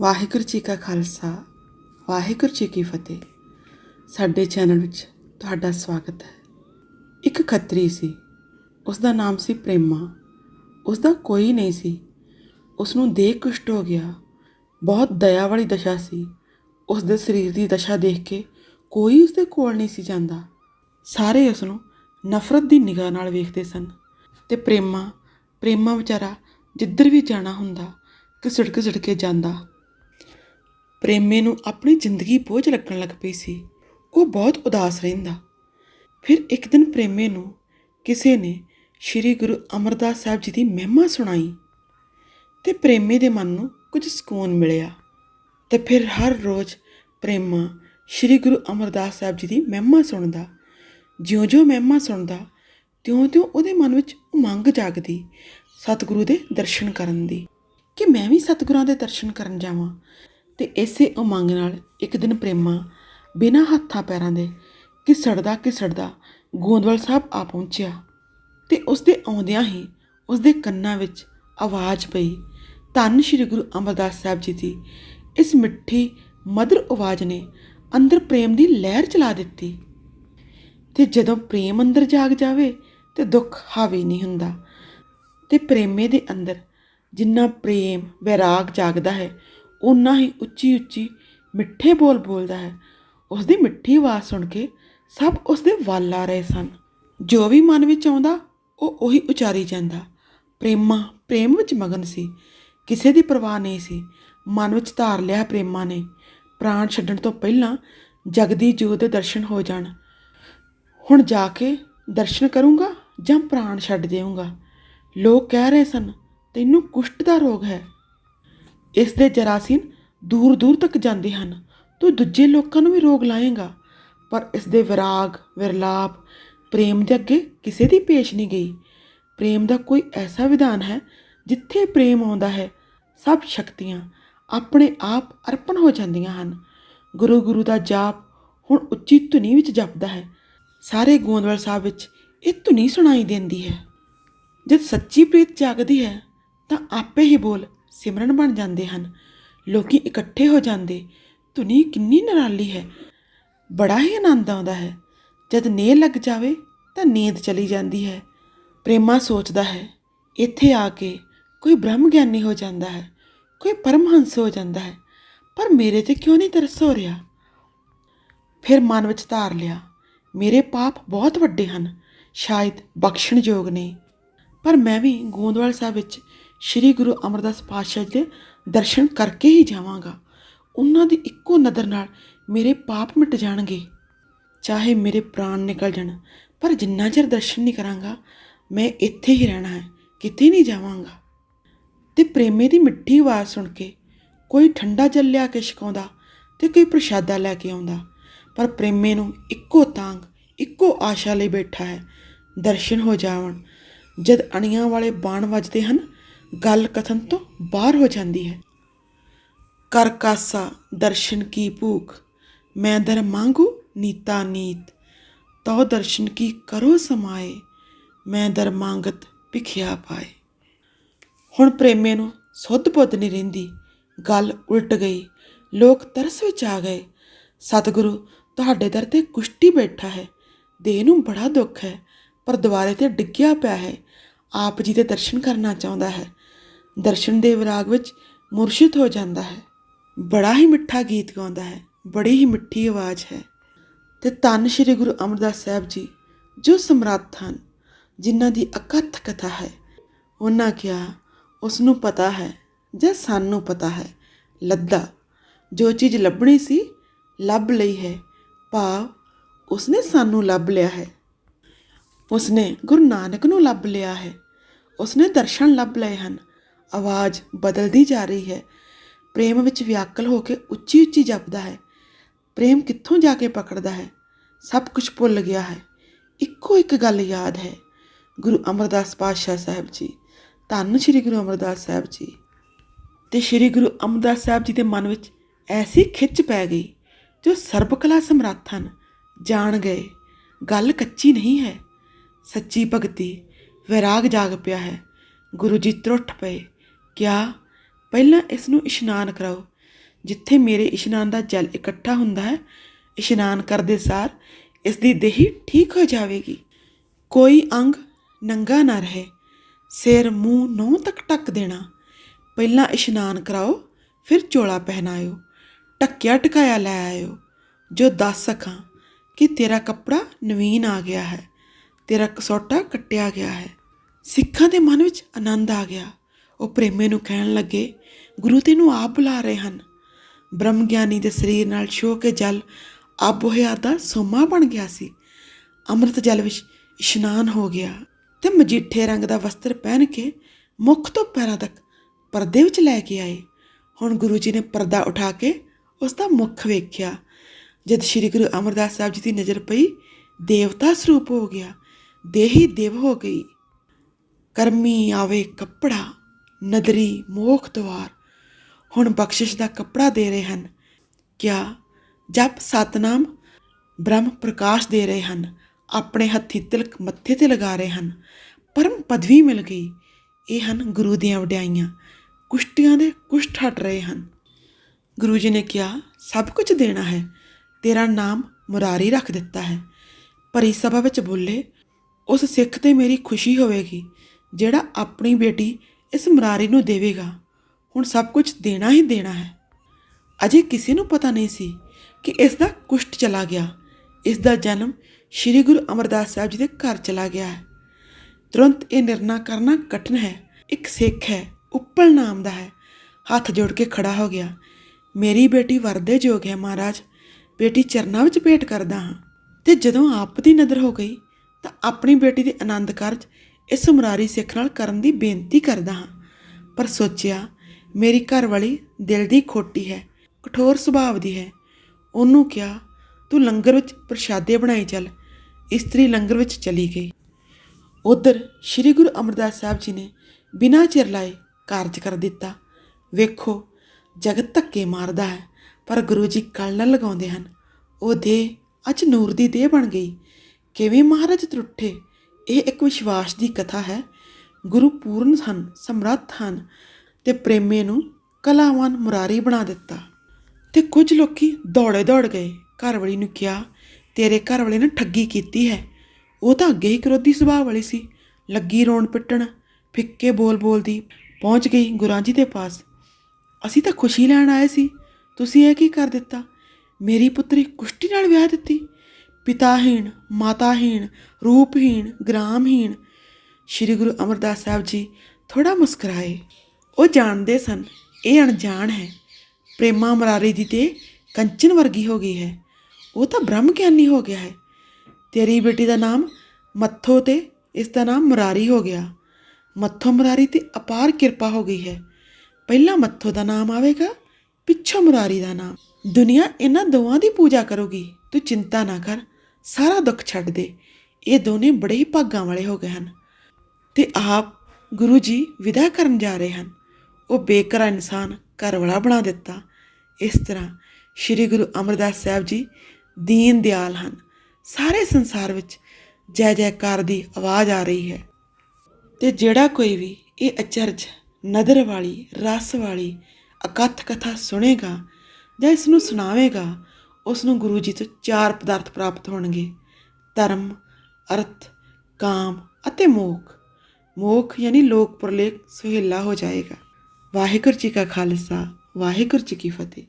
ਵਾਹਿਗੁਰੂ ਜੀ ਕਾ ਖਾਲਸਾ, ਵਾਹਿਗੁਰੂ ਜੀ ਕੀ ਫਤਿਹ। ਸਾਡੇ ਚੈਨਲ ਵਿੱਚ ਤੁਹਾਡਾ ਸਵਾਗਤ ਹੈ। ਇੱਕ ਖੱਤਰੀ ਸੀ ਉਸ ਦਾ ਨਾਮ ਸੀ ਪ੍ਰੇਮਾ। ਉਸ ਦਾ ਕੋਈ ਨਹੀਂ ਸੀ। ਉਸ ਨੂੰ ਦੇਹ ਕੁਸ਼ਟ ਹੋ ਗਿਆ। ਬਹੁਤ ਦਇਆ ਵਾਲੀ ਦਸ਼ਾ ਸੀ। ਉਸ ਦੇ ਸਰੀਰ ਦੀ ਦਸ਼ਾ ਦੇਖ ਕੇ ਕੋਈ ਉਸ ਦੇ ਕੋਲ ਨਹੀਂ ਸੀ ਜਾਂਦਾ। ਸਾਰੇ ਉਸ ਨੂੰ ਨਫ਼ਰਤ ਦੀ ਨਿਗਾਹ ਨਾਲ ਵੇਖਦੇ ਸਨ। ਤੇ ਪ੍ਰੇਮਾ ਪ੍ਰੇਮਾ ਵਿਚਾਰਾ ਜਿੱਧਰ ਵੀ ਜਾਣਾ ਹੁੰਦਾ ਕਿ ਘਿਸੜ ਕੇ ਜਾਂਦਾ। ਪ੍ਰੇਮੇ ਨੂੰ ਆਪਣੀ ਜ਼ਿੰਦਗੀ ਬੋਝ ਲੱਗਣ ਲੱਗ ਪਈ ਸੀ। ਉਹ ਬਹੁਤ ਉਦਾਸ ਰਹਿੰਦਾ। ਫਿਰ ਇੱਕ ਦਿਨ ਪ੍ਰੇਮੇ ਨੂੰ ਕਿਸੇ ਨੇ ਸ੍ਰੀ ਗੁਰੂ ਅਮਰਦਾਸ ਸਾਹਿਬ ਜੀ ਦੀ ਮਹਿਮਾ ਸੁਣਾਈ ਤੇ ਪ੍ਰੇਮੇ ਦੇ ਮਨ ਨੂੰ ਕੁਝ ਸਕੂਨ ਮਿਲਿਆ ਤੇ ਫਿਰ ਹਰ ਰੋਜ਼ ਪ੍ਰੇਮਾ ਸ੍ਰੀ ਗੁਰੂ ਅਮਰਦਾਸ ਸਾਹਿਬ ਜੀ ਦੀ ਮਹਿਮਾ ਸੁਣਦਾ। ਜਿਉਂ-ਜਿਉਂ ਮਹਿਮਾ ਸੁਣਦਾ, ਤਿਉਂ-ਤਿਉਂ ਉਹਦੇ ਮਨ ਵਿੱਚ ਉਮੰਗ ਜਾਗਦੀ, ਸਤਿਗੁਰੂ ਦੇ ਦਰਸ਼ਨ ਕਰਨ ਦੀ। ਕਿ ਮੈਂ ਵੀ ਸਤਿਗੁਰਾਂ ਦੇ ਦਰਸ਼ਨ ਕਰਨ ਜਾਵਾਂ? ਤੇ ਇਸੇ ਉਮੰਗ ਨਾਲ ਇੱਕ ਦਿਨ ਪ੍ਰੇਮਾ ਬਿਨਾਂ ਹੱਥਾਂ ਪੈਰਾਂ ਦੇ ਘਿਸੜਦਾ ਘਿਸੜਦਾ ਗੋਂਦਵਾਲ ਸਾਹਿਬ ਆ ਪਹੁੰਚਿਆ ਤੇ ਉਸ ਦੇ ਆਉਂਦਿਆਂ ਹੀ ਉਸ ਦੇ ਕੰਨਾਂ ਵਿੱਚ ਆਵਾਜ਼ ਪਈ। ਧੰਨ ਸ਼੍ਰੀ ਗੁਰੂ ਅਮਰਦਾਸ ਸਾਹਿਬ ਜੀ ਦੀ ਇਸ ਮਿੱਠੀ ਮਧੁਰ ਆਵਾਜ਼ ਨੇ ਅੰਦਰ ਪ੍ਰੇਮ ਦੀ ਲਹਿਰ ਚਲਾ ਦਿੱਤੀ ਤੇ ਜਦੋਂ ਪ੍ਰੇਮ ਅੰਦਰ ਜਾਗ ਜਾਵੇ ਤੇ ਦੁੱਖ ਹਾਵੀ ਨਹੀਂ ਹੁੰਦਾ ਤੇ ਪ੍ਰੇਮੇ ਦੇ ਅੰਦਰ ਜਿੰਨਾ ਪ੍ਰੇਮ ਵਿਰਾਗ ਜਾਗਦਾ ਹੈ ਉਨਾ ਹੀ ਉੱਚੀ ਉੱਚੀ ਮਿੱਠੇ ਬੋਲ ਬੋਲਦਾ ਹੈ। ਉਸ ਦੀ ਮਿੱਠੀ ਆਵਾਜ਼ ਸੁਣ ਕੇ ਸਭ ਉਸ ਦੇ ਵੱਲ ਆ ਰਹੇ ਸਨ। ਜੋ ਵੀ ਮਨ ਵਿੱਚ ਆਉਂਦਾ, ਉਹ ਉਹੀ ਉਚਾਰੀ ਜਾਂਦਾ। ਪ੍ਰੇਮਾ, ਪ੍ਰੇਮ ਵਿੱਚ ਮਗਨ ਸੀ। ਕਿਸੇ ਦੀ ਪਰਵਾਹ ਨਹੀਂ ਸੀ। ਮਨ ਵਿੱਚ ਧਾਰ ਲਿਆ ਪ੍ਰੇਮਾ ਨੇ। ਪ੍ਰਾਣ ਛੱਡਣ ਤੋਂ ਪਹਿਲਾਂ ਜਗਦੀ ਜੋਤ ਦੇ ਦਰਸ਼ਨ ਹੋ ਜਾਣ। ਹੁਣ ਜਾ ਕੇ ਦਰਸ਼ਨ ਕਰੂੰਗਾ ਜਾਂ ਪ੍ਰਾਣ ਛੱਡ ਦੇਵਾਂਗਾ ਲੋਕ ਕਹਿ ਰਹੇ ਸਨ, ਤੈਨੂੰ ਕੁਸ਼ਟ ਦਾ ਰੋਗ ਹੈ। ਇਸ ਦੇ ਜਰਾਸੀਮ ਦੂਰ ਦੂਰ ਤੱਕ ਜਾਂਦੇ ਹਨ। ਤੂੰ ਦੂਜੇ ਲੋਕਾਂ ਨੂੰ ਵੀ ਰੋਗ ਲਾਏਗਾ। ਪਰ ਇਸ ਦੇ ਵਿਰਾਗ, ਵਿਰਲਾਪ, ਪ੍ਰੇਮ ਦੇ ਅੱਗੇ ਕਿਸੇ ਦੀ ਪੇਸ਼ ਨਹੀਂ ਗਈ। ਪ੍ਰੇਮ ਦਾ ਕੋਈ ਐਸਾ ਵਿਧਾਨ ਹੈ ਜਿੱਥੇ ਪ੍ਰੇਮ ਆਉਂਦਾ ਹੈ, ਸਭ ਸ਼ਕਤੀਆਂ ਆਪਣੇ ਆਪ ਅਰਪਣ ਹੋ ਜਾਂਦੀਆਂ ਹਨ। ਗੁਰੂ ਗੁਰੂ ਦਾ ਜਾਪ ਹੁਣ ਉੱਚੀ ਧੁਨੀ ਵਿੱਚ ਜਪਦਾ ਹੈ। ਸਾਰੇ ਗੋਂਦਵਾਲ ਸਾਹਿਬ ਵਿੱਚ ਇਹ ਧੁਨੀ ਸੁਣਾਈ ਦਿੰਦੀ ਹੈ। ਜਦ ਸੱਚੀ ਪ੍ਰੀਤ ਜਾਗਦੀ ਹੈ ਤਾਂ ਆਪੇ ਹੀ ਬੋਲ ਸਿਮਰਨ ਬਣ ਜਾਂਦੇ ਹਨ। ਲੋਕੀ ਇਕੱਠੇ ਹੋ ਜਾਂਦੇ। ਧੁਨੀ ਕਿੰਨੀ ਨਿਰਾਲੀ ਹੈ। ਬੜਾ ਹੀ ਆਨੰਦ ਆਉਂਦਾ ਹੈ। ਜਦ ਨੇ ਲੱਗ ਜਾਵੇ ਤਾਂ ਨੀਂਦ ਚਲੀ ਜਾਂਦੀ ਹੈ। ਪ੍ਰੇਮਾ ਸੋਚਦਾ ਹੈ, ਇੱਥੇ ਆ ਕੇ ਕੋਈ ਬ੍ਰਹਮ ਗਿਆਨੀ ਹੋ ਜਾਂਦਾ ਹੈ, ਕੋਈ ਪਰਮਹੰਸ ਹੋ ਜਾਂਦਾ ਹੈ, ਪਰ ਮੇਰੇ ਤੇ ਕਿਉਂ ਨਹੀਂ ਤਰਸ ਹੋ ਰਿਹਾ? ਫਿਰ ਮਨ ਵਿੱਚ ਧਾਰ ਲਿਆ, ਮੇਰੇ ਪਾਪ ਬਹੁਤ ਵੱਡੇ ਹਨ, ਸ਼ਾਇਦ ਬਖਸ਼ਣਯੋਗ ਨਹੀਂ ਪਰ ਮੈਂ ਵੀ ਗੋਂਦਵਾਲ ਸਾਹਿਬ ਵਿੱਚ ਸ੍ਰੀ ਗੁਰੂ ਅਮਰਦਾਸ ਪਾਤਸ਼ਾਹ ਦੇ ਦਰਸ਼ਨ ਕਰਕੇ ਹੀ ਜਾਵਾਂਗਾ। ਉਹਨਾਂ ਦੀ ਇੱਕੋ ਨਜ਼ਰ ਨਾਲ ਮੇਰੇ ਪਾਪ ਮਿਟ ਜਾਣਗੇ। ਚਾਹੇ ਮੇਰੇ ਪ੍ਰਾਣ ਨਿਕਲ ਜਾਣ, ਪਰ ਜਿੰਨਾ ਚਿਰ ਦਰਸ਼ਨ ਨਹੀਂ ਕਰਾਂਗਾ, ਮੈਂ ਇੱਥੇ ਹੀ ਰਹਿਣਾ ਹੈ, ਕਿਤੇ ਨਹੀਂ ਜਾਵਾਂਗਾ। ਤੇ ਪ੍ਰੇਮੇ ਦੀ ਮਿੱਠੀ ਆਵਾਜ਼ ਸੁਣ ਕੇ ਕੋਈ ਠੰਡਾ ਜਲ ਲਿਆ ਕੇ ਛਕਾਉਂਦਾ ਤੇ ਕੋਈ ਪ੍ਰਸ਼ਾਦਾ ਲੈ ਕੇ ਆਉਂਦਾ, ਪਰ ਪ੍ਰੇਮੇ ਨੂੰ ਇੱਕੋ ਤਾਂਗ ਇੱਕੋ ਆਸ਼ਾ ਲਈ ਬੈਠਾ ਹੈ, ਦਰਸ਼ਨ ਹੋ ਜਾਵਣ। ਜਦ ਅਣੀਆਂ ਵਾਲੇ ਬਾਣ ਵੱਜਦੇ ਹਨ ਗੱਲ ਕਥਨ ਤੋਂ ਬਾਹਰ ਹੋ ਜਾਂਦੀ ਹੈ। ਕਰ ਕਾਸਾ, ਦਰਸ਼ਨ ਕੀ ਭੂਖ, ਮੈਂ ਦਰ ਮੰਗੂ ਨੀਤਾ ਨੀਤ। ਤਉ ਦਰਸ਼ਨ ਕੀ ਕਰੋ ਸਮਾਏ, ਮੈਂ ਦਰ ਮੰਗਤ ਭਿਖਿਆ ਪਾਏ। ਹੁਣ ਪ੍ਰੇਮੇ ਨੂੰ ਸੁੱਧ ਬੁੱਧ ਨਹੀਂ ਰਹਿੰਦੀ, ਗੱਲ ਉਲਟ ਗਈ, ਲੋਕ ਤਰਸ ਵਿੱਚ ਆ ਗਏ। ਸਤਿਗੁਰੂ ਤੁਹਾਡੇ ਦਰ ਤੇ ਕੁਸ਼ਟੀ ਬੈਠਾ ਹੈ, ਦੇਹ ਨੂੰ ਬੜਾ ਦੁੱਖ ਹੈ, ਪਰ ਦੁਆਰੇ ਤੇ ਡਿੱਗਿਆ ਪਿਆ ਹੈ, ਆਪ ਜੀ ਦੇ ਦਰਸ਼ਨ ਕਰਨਾ ਚਾਹੁੰਦਾ ਹੈ। ਦਰਸ਼ਨ ਦੇਵ ਰਾਗ ਵਿੱਚ ਮੁਰਸ਼ਿਦ ਹੋ ਜਾਂਦਾ ਹੈ। ਬੜਾ ਹੀ ਮਿੱਠਾ ਗੀਤ ਗਾਉਂਦਾ ਹੈ, ਬੜੀ ਹੀ ਮਿੱਠੀ ਆਵਾਜ਼ ਹੈ। ਤੇ ਧੰਨ ਸ਼੍ਰੀ ਗੁਰੂ ਅਮਰਦਾਸ ਸਾਹਿਬ ਜੀ, ਜੋ ਸਮਰੱਥ ਹਨ, ਜਿਨ੍ਹਾਂ ਦੀ ਅਕਥ ਕਥਾ ਹੈ, ਉਹਨਾਂ ਕਿਹਾ ਉਸ ਨੂੰ ਪਤਾ ਹੈ ਜਾਂ ਸਾਨੂੰ ਪਤਾ ਹੈ, ਲੱਦਾ, ਜੋ ਚੀਜ਼ ਲੱਭਣੀ ਸੀ, ਲੱਭ ਲਈ ਹੈ, ਭਾਵ ਉਸਨੇ ਸਾਨੂੰ ਲੱਭ ਲਿਆ ਹੈ। ਉਸਨੇ ਗੁਰੂ ਨਾਨਕ ਨੂੰ ਲੱਭ ਲਿਆ ਹੈ, ਉਸਨੇ ਦਰਸ਼ਨ ਲੱਭ ਲਏ ਹਨ ਆਵਾਜ਼ ਬਦਲਦੀ ਜਾ ਰਹੀ ਹੈ। ਪ੍ਰੇਮ ਵਿੱਚ ਵਿਆਕਲ ਹੋ ਕੇ ਉੱਚੀ ਉੱਚੀ ਜਪਦਾ ਹੈ। ਪ੍ਰੇਮ ਕਿੱਥੋਂ ਜਾ ਕੇ ਪਕੜਦਾ ਹੈ? ਸਭ ਕੁਝ ਭੁੱਲ ਗਿਆ ਹੈ। ਇੱਕੋ ਇੱਕ ਗੱਲ ਯਾਦ ਹੈ। ਗੁਰੂ ਅਮਰਦਾਸ ਪਾਤਸ਼ਾਹ ਸਾਹਿਬ ਜੀ, ਧੰਨ ਸ਼੍ਰੀ ਗੁਰੂ ਅਮਰਦਾਸ ਸਾਹਿਬ ਜੀ। ਤੇ ਸ਼੍ਰੀ ਗੁਰੂ ਅਮਰਦਾਸ ਸਾਹਿਬ ਜੀ ਦੇ ਮਨ ਵਿੱਚ ਐਸੀ ਖਿੱਚ ਪੈ ਗਈ, ਜੋ ਸਰਬਕਲਾ ਸਮਰੱਥ ਹਨ, ਜਾਣ ਗਏ। ਗੱਲ ਕੱਚੀ ਨਹੀਂ ਹੈ। ਸੱਚੀ ਭਗਤੀ, ਵਿਰਾਗ ਜਾਗ ਪਿਆ ਹੈ। ਗੁਰੂ ਜੀ ਤਰੁੱਠ ਪਏ। ਕਿਆ? ਪਹਿਲਾਂ ਇਸ ਨੂੰ ਇਸ਼ਨਾਨ ਕਰਾਓ। ਜਿੱਥੇ ਮੇਰੇ ਇਸ਼ਨਾਨ ਦਾ ਜਲ ਇਕੱਠਾ ਹੁੰਦਾ ਹੈ, ਇਸ਼ਨਾਨ ਕਰਦੇ ਸਾਰ ਇਸ ਦੀ ਦੇਹੀ ਠੀਕ ਹੋ ਜਾਵੇਗੀ। ਕੋਈ ਅੰਗ ਨੰਗਾ ਨਾ ਰਹੇ। ਸਿਰ, ਮੂੰਹ, ਨਹੁੰ ਤੱਕ ਟੱਕ ਦੇਣਾ। ਪਹਿਲਾਂ ਇਸ਼ਨਾਨ ਕਰਾਓ, ਫਿਰ ਚੋਲਾ ਪਹਿਨਾਇਓ। ਟੱਕਿਆ ਟਕਾਇਆ ਲੈ ਆਇਓ। ਜੋ ਦੱਸ ਸਕਾਂ ਕਿ ਤੇਰਾ ਕੱਪੜਾ ਨਵੀਨ ਆ ਗਿਆ ਹੈ, ਤੇਰਾ ਕਸੋਟਾ ਕੱਟਿਆ ਗਿਆ ਹੈ। ਸਿੱਖਾਂ ਦੇ ਮਨ ਵਿੱਚ ਆਨੰਦ ਆ ਗਿਆ। ਉਹ ਪ੍ਰੇਮੇ ਨੂੰ ਕਹਿਣ ਲੱਗੇ, ਗੁਰੂ ਤੈਨੂੰ ਆਪ ਬੁਲਾ ਰਹੇ ਹਨ। ਬ੍ਰਹਮ ਗਿਆਨੀ ਦੇ ਸਰੀਰ ਨਾਲ ਛੋ ਕੇ ਜਲ ਆਪ ਹੋਇਆ ਦਾ ਸੋਮਾ ਬਣ ਗਿਆ ਸੀ। ਅੰਮ੍ਰਿਤ ਜਲ ਵਿੱਚ ਇਸ਼ਨਾਨ ਹੋ ਗਿਆ ਤੇ ਮਜੀਠੇ ਰੰਗ ਦਾ ਵਸਤਰ ਪਹਿਨ ਕੇ ਮੁੱਖ ਤੋਂ ਪੈਰਾਂ ਤੱਕ ਪਰਦੇ ਵਿੱਚ ਲੈ ਕੇ ਆਏ। ਹੁਣ ਗੁਰੂ ਜੀ ਨੇ ਪਰਦਾ ਉਠਾ ਕੇ ਉਸ ਦਾ ਮੁੱਖ ਵੇਖਿਆ। ਜਦ ਸ੍ਰੀ ਗੁਰੂ ਅਮਰਦਾਸ ਸਾਹਿਬ ਜੀ ਦੀ ਨਜ਼ਰ ਪਈ, ਦੇਵਤਾ ਸਰੂਪ ਹੋ ਗਿਆ। ਦੇਹੀ ਦੇਵ ਹੋ ਗਈ। ਕਰਮੀ ਆਵੇ ਕੱਪੜਾ ਨਦਰੀ ਮੋਖ ਦਵਾਰ। ਹੁਣ ਬਖਸ਼ਿਸ਼ ਦਾ ਕੱਪੜਾ ਦੇ ਰਹੇ ਹਨ। ਕਿਆ ਜਪ ਸਤਨਾਮ ਬ੍ਰਹਮ ਪ੍ਰਕਾਸ਼ ਦੇ ਰਹੇ ਹਨ। ਆਪਣੇ ਹੱਥੀ ਤਿਲਕ ਮੱਥੇ ਤੇ ਲਗਾ ਰਹੇ ਹਨ। ਪਰਮ ਪਦਵੀ ਮਿਲ ਗਈ। ਇਹ ਹਨ ਗੁਰੂ ਦੀਆਂ ਵਡਿਆਈਆਂ। ਕੁਸ਼ਟੀਆਂ ਦੇ ਕੁਸ਼ਟ ਹਟ ਰਹੇ ਹਨ। ਗੁਰੂ ਜੀ ਨੇ ਕਿਹਾ, ਸਭ ਕੁਝ ਦੇਣਾ ਹੈ। ਤੇਰਾ ਨਾਮ ਮੁਰਾਰੀ ਰੱਖ ਦਿੱਤਾ ਹੈ। ਭਰੀ ਸਭਾ ਵਿੱਚ ਬੋਲੇ, ਉਸ ਸਿੱਖ ਤੇ ਮੇਰੀ ਖੁਸ਼ੀ ਹੋਵੇਗੀ, ਜਿਹੜਾ ਆਪਣੀ ਬੇਟੀ ਇਸ ਮਰਾਰੀ ਨੂੰ ਦੇਵੇਗਾ। ਹੁਣ ਸਭ ਕੁਝ ਦੇਣਾ ਹੀ ਦੇਣਾ ਹੈ। ਅਜੇ ਕਿਸੇ ਨੂੰ ਪਤਾ ਨਹੀਂ ਸੀ ਕਿ ਇਸ ਦਾ ਕੁਸ਼ਟ ਚਲਾ ਗਿਆ। ਇਸ ਦਾ ਜਨਮ ਸ੍ਰੀ ਗੁਰੂ ਅਮਰਦਾਸ ਸਾਹਿਬ ਜੀ ਦੇ ਘਰ ਚਲਾ ਗਿਆ ਹੈ। ਤੁਰੰਤ ਇਹ ਨਿਰਣਾ ਕਰਨਾ ਕਠਿਨ ਹੈ। ਇੱਕ ਸਿੱਖ ਹੈ, ਉੱਪਲ ਨਾਮ ਦਾ ਹੈ। ਹੱਥ ਜੋੜ ਕੇ ਖੜਾ ਹੋ ਗਿਆ। ਮੇਰੀ ਬੇਟੀ ਵਰਦੇ ਜੋਗ ਹੈ ਮਹਾਰਾਜ। ਬੇਟੀ ਚਰਨਾਂ ਵਿੱਚ ਭੇਟ ਕਰਦਾ ਹਾਂ। ਤੇ ਜਦੋਂ ਆਪ ਦੀ ਨਜ਼ਰ ਹੋ ਗਈ ਤਾਂ ਆਪਣੀ ਬੇਟੀ ਦੇ ਆਨੰਦ ਕਾਰਜ ਇਸ ਮੁਰਾਰੀ ਸਿੱਖ ਨਾਲ ਕਰਨ ਦੀ ਬੇਨਤੀ ਕਰਦਾ ਹਾਂ। ਪਰ ਸੋਚਿਆ, ਮੇਰੀ ਘਰ ਵਾਲੀ ਦਿਲ ਦੀ ਖੋਟੀ ਹੈ, ਕਠੋਰ ਸੁਭਾਅ ਦੀ ਹੈ। ਉਹਨੂੰ ਕਿਹਾ, ਤੂੰ ਲੰਗਰ ਵਿੱਚ ਪ੍ਰਸ਼ਾਦੇ ਬਣਾਈ ਚੱਲ। ਇਸਤਰੀ ਲੰਗਰ ਵਿੱਚ ਚਲੀ ਗਈ। ਉਧਰ ਸ੍ਰੀ ਗੁਰੂ ਅਮਰਦਾਸ ਸਾਹਿਬ ਜੀ ਨੇ ਬਿਨਾਂ ਚਿਰ ਲਾਏ ਕਾਰਜ ਕਰ ਦਿੱਤਾ। ਵੇਖੋ, ਜਗਤ ਧੱਕੇ ਮਾਰਦਾ ਹੈ, ਪਰ ਗੁਰੂ ਜੀ ਕਲ ਨਾ ਲਗਾਉਂਦੇ ਹਨ। ਉਹ ਦੇਹ ਅੱਜ ਨੂਰ ਦੀ ਦੇਹ ਬਣ ਗਈ। ਕਿਵੇਂ ਮਹਾਰਾਜ ਤਰੁੱਠੇ ਇਹ ਇੱਕ ਵਿਸ਼ਵਾਸ ਦੀ ਕਥਾ ਹੈ। ਗੁਰੂ ਪੂਰਨ ਹਨ ਸਮਰੱਥ ਹਨ ਤੇ ਪ੍ਰੇਮੇ ਨੂੰ ਕਲਾਵਾਨ ਮੁਰਾਰੀ ਬਣਾ ਦਿੱਤਾ ਤੇ ਕੁਝ ਲੋਕੀ ਦੌੜੇ ਦੌੜ ਗਏ। ਘਰਵਾਲੀ ਨੂੰ ਕਿਹਾ, ਤੇਰੇ ਘਰ ਵਾਲੇ ਨੇ ਠੱਗੀ ਕੀਤੀ ਹੈ। ਉਹ ਤਾਂ ਅੱਗੇ ਹੀ ਕਰੋਧੀ ਸੁਭਾਅ ਵਾਲੀ ਸੀ। ਲੱਗੀ ਰੋਣ ਪਿੱਟਣ, ਫਿੱਕੇ ਬੋਲ ਬੋਲਦੀ ਪਹੁੰਚ ਗਈ ਗੁਰਾਂ ਜੀ ਦੇ ਪਾਸ। ਅਸੀਂ ਤਾਂ ਖੁਸ਼ੀ ਲੈਣ ਆਏ ਸੀ। ਤੁਸੀਂ ਇਹ ਕੀ ਕਰ ਦਿੱਤਾ? ਮੇਰੀ ਪੁੱਤਰੀ ਕੁਸ਼ਟੀ ਨਾਲ ਵਿਆਹ ਦਿੱਤੀ। ਪਿਤਾਹੀਣ, ਮਾਤਾਹੀਣ, ਰੂਪਹੀਣ, ਗ੍ਰਾਮਹੀਣ। ਸ੍ਰੀ ਗੁਰੂ ਅਮਰਦਾਸ ਸਾਹਿਬ ਜੀ ਥੋੜਾ ਮੁਸਕਰਾਏ। ਉਹ ਜਾਣਦੇ ਸਨ, ਇਹ ਅਣਜਾਣ ਹੈ। ਪ੍ਰੇਮਾ ਮਰਾਰੀ ਦੀ ਤੇ ਕੰਚਨ ਵਰਗੀ ਹੋ ਗਈ ਹੈ। ਉਹ ਤਾਂ ਬ੍ਰਹਮ ਗਿਆਨੀ ਹੋ ਗਿਆ ਹੈ। ਤੇਰੀ ਬੇਟੀ ਦਾ ਨਾਮ ਮੱਥੋ ਤੇ ਇਸ ਦਾ ਨਾਮ ਮੁਰਾਰੀ ਹੋ ਗਿਆ। ਮੱਥੋ ਮੁਰਾਰੀ ਤੇ ਅਪਾਰ ਕਿਰਪਾ ਹੋ ਗਈ ਹੈ। ਪਹਿਲਾਂ ਮੱਥੋ ਦਾ ਨਾਮ ਆਵੇਗਾ, ਪਿੱਛੋਂ ਮੁਰਾਰੀ ਦਾ ਨਾਮ। ਦੁਨੀਆ ਇਹਨਾਂ ਦੋਵਾਂ ਦੀ ਪੂਜਾ ਕਰੂਗੀ। ਤੂੰ ਚਿੰਤਾ ਨਾ ਕਰ। ਸਾਰਾ ਦੁੱਖ ਛੱਡ ਦੇ। ਇਹ ਦੋਨੇ ਬੜੇ ਹੀ ਭਾਗਾਂ ਵਾਲੇ ਹੋ ਗਏ ਹਨ। ਤੇ ਆਪ ਗੁਰੂ ਜੀ ਵਿਦਾ ਕਰਨ ਜਾ ਰਹੇ ਹਨ। ਉਹ ਬੇਕਰਾ ਇਨਸਾਨ ਘਰ ਵਾਲਾ ਬਣਾ ਦਿੱਤਾ। ਇਸ ਤਰ੍ਹਾਂ ਸ੍ਰੀ ਗੁਰੂ ਅਮਰਦਾਸ ਸਾਹਿਬ ਜੀ ਦੀਨ ਦਿਆਲ ਹਨ। ਸਾਰੇ ਸੰਸਾਰ ਵਿੱਚ ਜੈ ਜੈਕਾਰ ਦੀ ਆਵਾਜ਼ ਆ ਰਹੀ ਹੈ। ਤੇ ਜਿਹੜਾ ਕੋਈ ਵੀ ਇਹ ਅਚਰਜ, ਨਦਰ ਵਾਲੀ, ਰਸ ਵਾਲੀ, ਅਕਥ ਕਥਾ ਸੁਣੇਗਾ ਜਾਂ ਇਸ ਨੂੰ ਸੁਣਾਵੇਗਾ ਉਸ ਨੂੰ ਗੁਰੂ ਜੀ ਤੋਂ ਚਾਰ ਪਦਾਰਥ ਪ੍ਰਾਪਤ ਹੋਣਗੇ। ਧਰਮ, ਅਰਥ, ਕਾਮ ਅਤੇ ਮੋਖ। ਮੋਖ ਯਾਨੀ ਲੋਕ ਪ੍ਰਲੇਖ ਸੁਹੇਲਾ ਹੋ ਜਾਏਗਾ। ਵਾਹਿਗੁਰੂ ਜੀ ਕਾ ਖਾਲਸਾ, ਵਾਹਿਗੁਰੂ ਜੀ ਕੀ ਫਤਿਹ।